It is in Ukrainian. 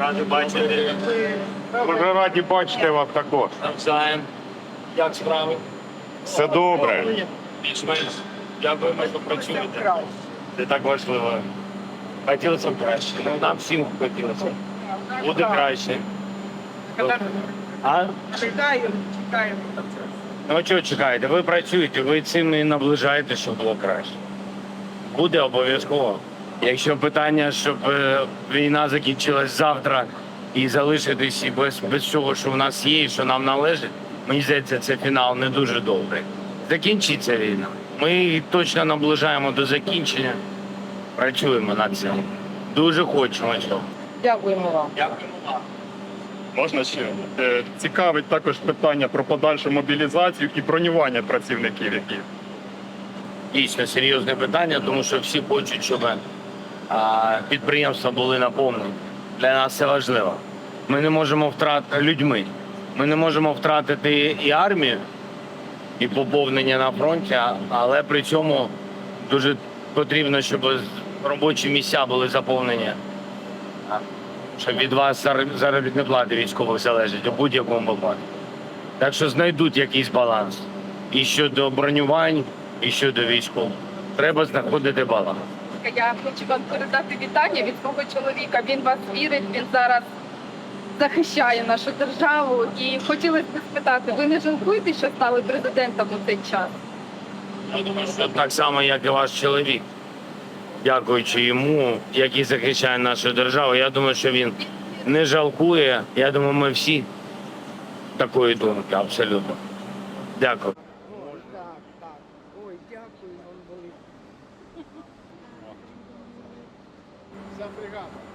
Ради бачити. Дуже раді бачити вас також. Навзаєм. Як справи? Все добре. Більш-менш. Дякуємо, що працюєте. Це так важливо. Хотілося б краще. Ну, нам всім хотілося. Буде краще. А? Чекаю, чекаю. Ну чого чекаєте? Ви працюєте, ви цим і наближаєте, щоб було краще. Буде обов'язково. Якщо питання, щоб е, війна закінчилась завтра і залишитись і без, без всього, що в нас є і що нам належить, мені здається, це фінал не дуже добрий. Закінчиться війна. Ми точно наближаємо до закінчення. Працюємо над цим. Дуже хочемо цього. Дякуємо вам. Дякуємо вам. Можна ще Е, цікавить також питання про подальшу мобілізацію і бронювання працівників, які дійсно серйозне питання, тому що всі хочуть, щоб підприємства були наповнені. Для нас це важливо. Ми не можемо втратити людьми. Ми не можемо втратити і армію, і поповнення на фронті, але при цьому дуже потрібно, щоб робочі місця були заповнені. Щоб від вас зар- заробітні плати військових залежить у будь-якому випадку. Так що знайдуть якийсь баланс. І щодо бронювань, і щодо військових. Треба знаходити баланс. Я хочу вам передати вітання від свого чоловіка. Він вас вірить, він зараз захищає нашу державу. І хотілося б спитати, ви не жалкуєте, що стали президентом у цей час? Я думаю, що так само, як і ваш чоловік. Дякуючи йому, який захищає нашу державу. Я думаю, що він не жалкує. Я думаю, ми всі такої думки, абсолютно. Дякую. Так, так. Ой, дякую